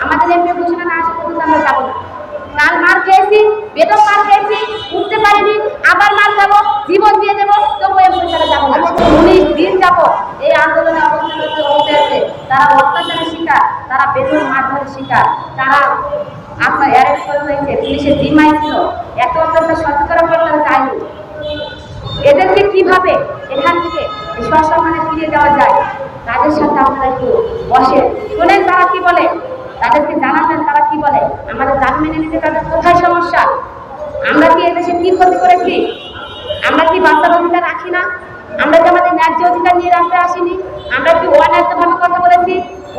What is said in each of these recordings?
আমাদের এমপি ঘোষণা না আসা পর্যন্ত আমরা যাব না। কাল মার খেয়েছি বেতন মার খেয়েছি, উঠতে পারিনি, আবার মার খাব, জীবন দিয়ে দেবো তবু এমপি ছাড়া যাব না। উনিশ দিন যাব, এই আন্দোলনে অবস্থানরত হতে আছে তারা অত্যাচারের শিকার, তারা বেতন মারধরের শিকার। তারা আপনার অ্যারেস্ট করা হয়েছে পুলিশের জিম্মায় ছিল এত অত্যাচার সহ্য পর তারা যায়নি এদেরকে কীভাবে এখান থেকে সসম্মানে ফিরিয়ে দেওয়া যায়? তাদের সাথে আপনারা একটু বসেন। শোনেন তারা কি বলে তাদেরকে জানাবেন তারা কি বলে আমাদের মেনে নিতে তাদের কোথায় সমস্যা? আমরা কি এদেশে কি ক্ষতি করেছি? আমরা কি বাচ্চার অধিকার রাখি না? আমরা কি আমাদের ন্যায্য অধিকার নিয়ে রাস্তায় আসিনি? আমরা কি অন্যায্যভাবে কথা বলেছি?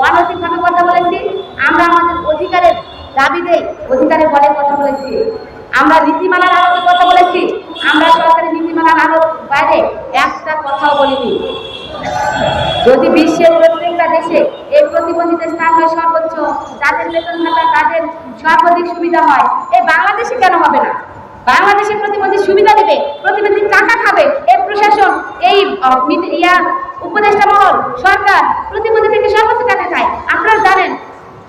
অনৈতিকভাবে কথা বলেছি? আমরা আমাদের অধিকারের দাবি দেই অধিকারের বলে কথা বলেছি। আমরা নীতিমালার আলোকে কথা বলেছি। আমরা সরকারি নীতিমালার আলোর বাইরে একটা কথাও বলিনি। যদি বিশ্বের প্রত্যেকটা দেশে এই প্রতিবন্ধীদের স্থান হয় সর্বোচ্চ যাদের বেতন ভাতা তাদের সর্বাধিক সুবিধা হয়। এই বাংলাদেশে কেন হবে না? বাংলাদেশে প্রতিবন্ধী সুবিধা দেবে প্রতিবন্ধী টাকা খাবে এই প্রশাসন, এই ইয়া, উপদেষ্টা মহল, সরকার প্রতিবন্ধী থেকে সর্বোচ্চ টাকা খায়। আপনারা জানেন,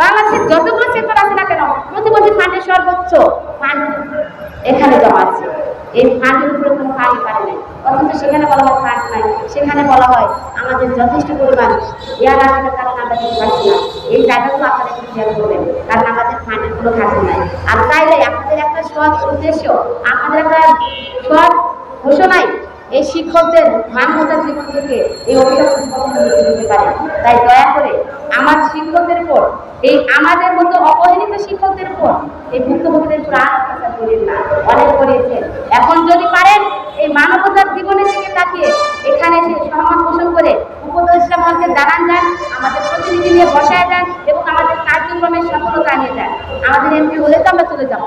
বাংলাদেশের যতগুলো সেক্টর আছে না কেন প্রতিবন্ধী ফান্ডের সর্বোচ্চ ফান্ড এখানে জমা আছে। এই ফান্ডের উপরে কোনো ফান্ড পারে নাই। অথচ সেখানে বলা হয় ফান্ড নাই। সেখানে বলা হয় আমাদের যথেষ্ট পরিমাণ এয়ার আসলে কারণ আমরা দিতে পারছি না। এই জায়গাগুলো আপনারা একটু খেয়াল করবেন, কারণ আমাদের ফান্ডের কোনো ঘাটতি নাই। আর চাইলে আমাদের একটা সৎ উদ্দেশ্য আমাদের একটা সৎ ঘোষণায় এই শিক্ষকদের মানবতার জীবন থেকে এই অভিযোগ দিতে পারে। তাই দয়া করে আমার শিক্ষকদের উপর, এই আমাদের মতো অবহেলিত শিক্ষকদের উপর এই ভুক্তভোগীদের উপর আর করেন না। অনেক করেছেন। মহলকে জানান যান, আমাদের প্রতিনিধি নিয়ে বসায় যান এবং আমাদের কার্যক্রমের সফলতা নিয়ে যান আমাদের এমপি হলে তো আমরা চলে যাব।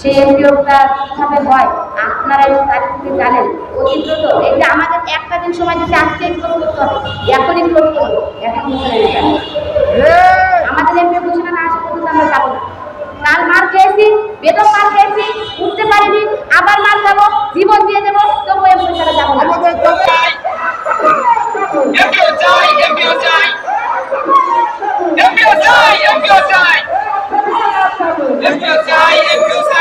সেই এমপিওটা কীভাবে হয়, আপনারা তারিখ থেকে জানেন। অতি দ্রুত। এই যে আমাদের একটা দিন সময় যদি আজকে ক্লোজ করতে হবে। এখনই ক্লোজ করব এখন আমাদের এমপি ঘোষণা না আসা পর্যন্ত আমরা যাব না। কাল মার খেয়েছি বেতন মার খেয়েছি, উঠতে পারিনি, আবার মার খাব, জীবন দিয়ে দেবো তবু এমপি ছাড়া যাব না। If you die, to you